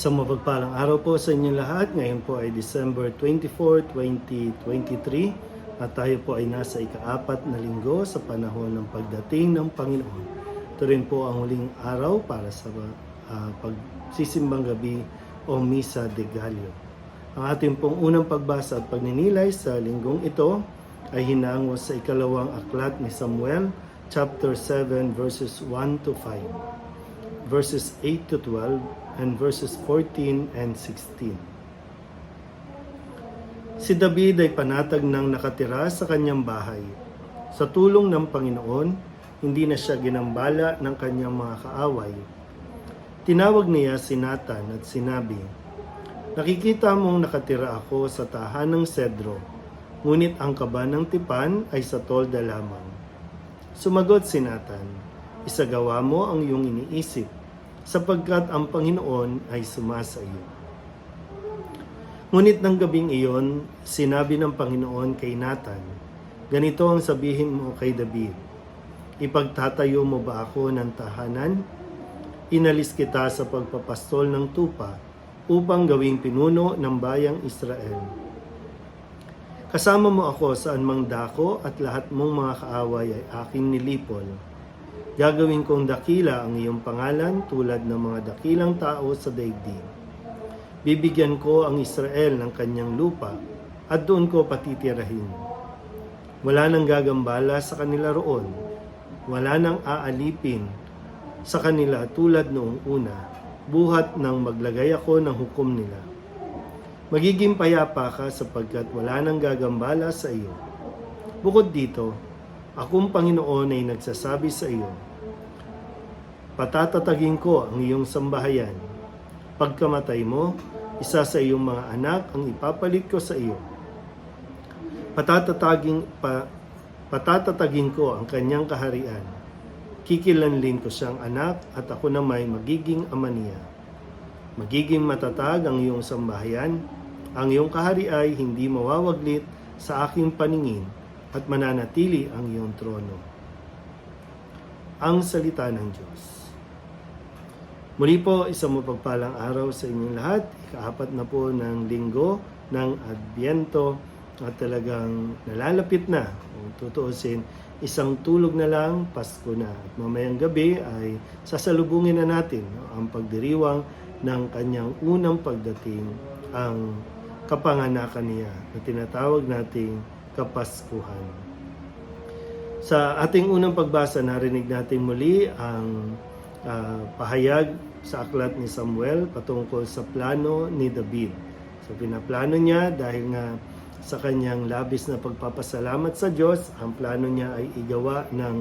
Sa mapagpalang araw po sa inyo lahat. Ngayon po ay December 24, 2023 at tayo po ay nasa ikaapat na linggo sa panahon ng pagdating ng Panginoon. Ito rin po ang huling araw para sa ah, pagsisimbang gabi o Misa de Gallo. Ang ating pong unang pagbasa at pagninilay sa linggong ito ay hinango sa ikalawang aklat ni Samuel, chapter 7, verses 1 to 5 verses 8 to 12 and verses 14 and 16. Si David ay panatag ng nakatira sa kanyang bahay. Sa tulong ng Panginoon, hindi na siya ginambala ng kanyang mga kaaway. Tinawag niya si Nathan at sinabi, Nakikita mong nakatira ako sa tahanang sedro, ngunit ang kaba ng tipan ay sa tolda lamang. Sumagot si Nathan, Isagawa mo ang iyong iniisip, sapagkat ang Panginoon ay sumasa iyo. Ngunit ng gabing iyon, sinabi ng Panginoon kay Nathan, Ganito ang sabihin mo kay David, Ipagtatayo mo ba ako ng tahanan? Inalis kita sa pagpapastol ng tupa upang gawing pinuno ng bayang Israel. Kasama mo ako saan mang dako at lahat mong mga kaaway ay aking nilipol. Gagawin kong dakila ang iyong pangalan tulad ng mga dakilang tao sa daigdig. Bibigyan ko ang Israel ng kanyang lupa at doon ko patitirahin. Wala nang gagambala sa kanila roon. Wala nang aalipin sa kanila tulad noong una, buhat nang maglagay ako ng hukom nila. Magiging payapa ka sapagkat wala nang gagambala sa iyo. Bukod dito, akong Panginoon ay nagsasabi sa iyo, Patatatagin ko ang iyong sambahayan. Pagkamatay mo, isa sa iyong mga anak ang ipapalit ko sa iyo. Patatatagin, pa, patatatagin ko ang kanyang kaharian. Kikilanlin ko siyang anak at ako na may magiging ama niya. Magiging matatag ang iyong sambahayan, ang iyong kahari ay hindi mawawaglit sa aking paningin at mananatili ang iyong trono. Ang salita ng Diyos. Muli po, isang mapagpalang araw sa inyong lahat. Ikaapat na po ng linggo ng Adbyento at talagang nalalapit na. Kung tutuusin, isang tulog na lang, Pasko na. At mamayang gabi ay sasalubungin na natin ang pagdiriwang ng kanyang unang pagdating, ang kapanganakan niya na tinatawag nating Kapaskuhan. Sa ating unang pagbasa, narinig natin muli ang ah, pahayag sa aklat ni Samuel patungkol sa plano ni David. So pinaplano niya dahil nga sa kanyang labis na pagpapasalamat sa Diyos, ang plano niya ay igawa ng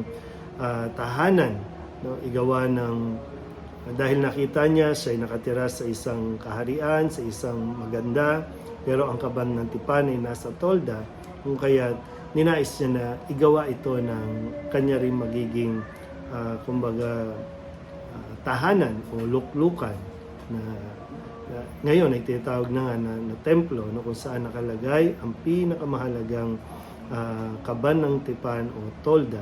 ah, tahanan, no? igawa ng dahil nakita niya siya ay nakatira sa isang kaharian, sa isang maganda, pero ang kaban ng tipan ay nasa tolda, kung kaya ninais niya na igawa ito ng kanya rin magiging ah, kumbaga ah, tahanan o luklukan na, na ngayon ay tinatawag na nga na, na templo no, kung saan nakalagay ang pinakamahalagang ah, kaban ng tipan o tolda.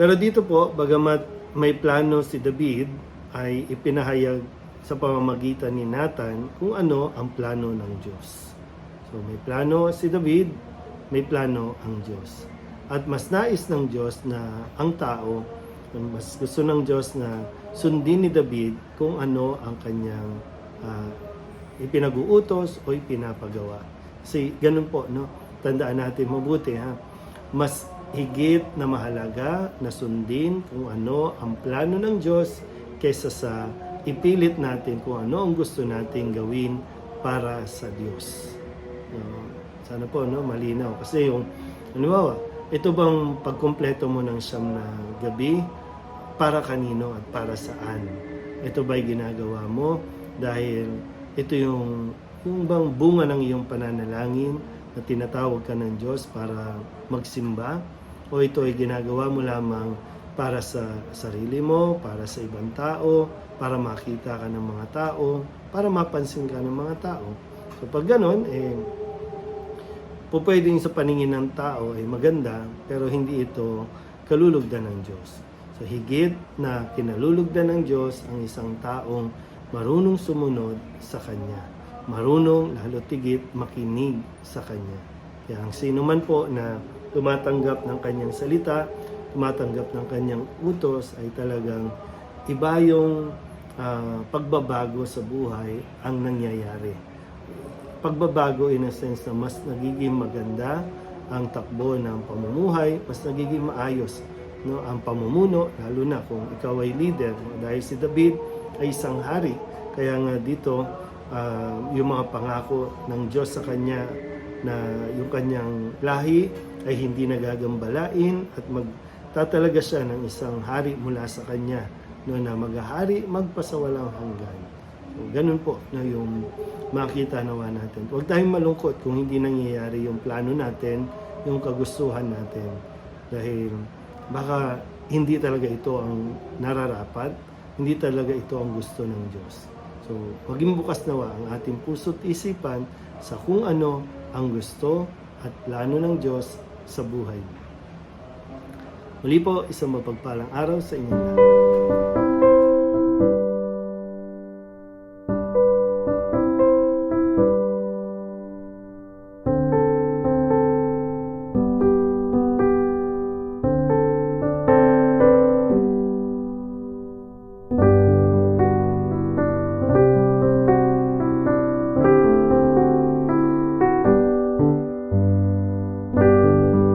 Pero dito po, bagamat may plano si David, ay ipinahayag sa pamamagitan ni Nathan kung ano ang plano ng Diyos. So may plano si David, may plano ang Diyos. At mas nais ng Diyos na ang tao, mas gusto ng Diyos na sundin ni David kung ano ang kanyang ah, ipinag-uutos o ipinapagawa. Kasi ganun po, no? Tandaan natin mabuti, ha? Mas higit na mahalaga na sundin kung ano ang plano ng Diyos kaysa sa ipilit natin kung ano ang gusto nating gawin para sa Diyos. No? Sana po, no? Malinaw. Kasi yung, ano ito bang pagkumpleto mo ng siyam na gabi, para kanino at para saan? Ito ba'y ginagawa mo dahil ito yung, yung bang bunga ng iyong pananalangin na tinatawag ka ng Diyos para magsimba? O ito ay ginagawa mo lamang para sa sarili mo, para sa ibang tao, para makita ka ng mga tao, para mapansin ka ng mga tao. So pag ganon, eh, po pwedeng sa paningin ng tao ay maganda, pero hindi ito kalulugdan ng Diyos. So higit na kinalulugdan ng Diyos ang isang taong marunong sumunod sa Kanya. Marunong, lalo tigit, makinig sa Kanya. Kaya ang sino man po na tumatanggap ng Kanyang salita, tumatanggap ng Kanyang utos, ay talagang iba yung ah, pagbabago sa buhay ang nangyayari. Pagbabago in a sense na mas nagiging maganda ang takbo ng pamumuhay, mas nagiging maayos no ang pamumuno lalo na kung ikaw ay leader dahil si David ay isang hari. Kaya nga dito ah, yung mga pangako ng Diyos sa kanya na yung kanyang lahi ay hindi nagagambalain at magtatalaga siya ng isang hari mula sa kanya no na maghahari magpasawalang hanggan so, ganun po na yung makita nawa natin huwag tayong malungkot kung hindi nangyayari yung plano natin yung kagustuhan natin dahil baka hindi talaga ito ang nararapat, hindi talaga ito ang gusto ng Diyos. So, maging bukas nawa ang ating puso't isipan sa kung ano ang gusto at plano ng Diyos sa buhay. Muli po, isang mapagpalang araw sa inyo lahat.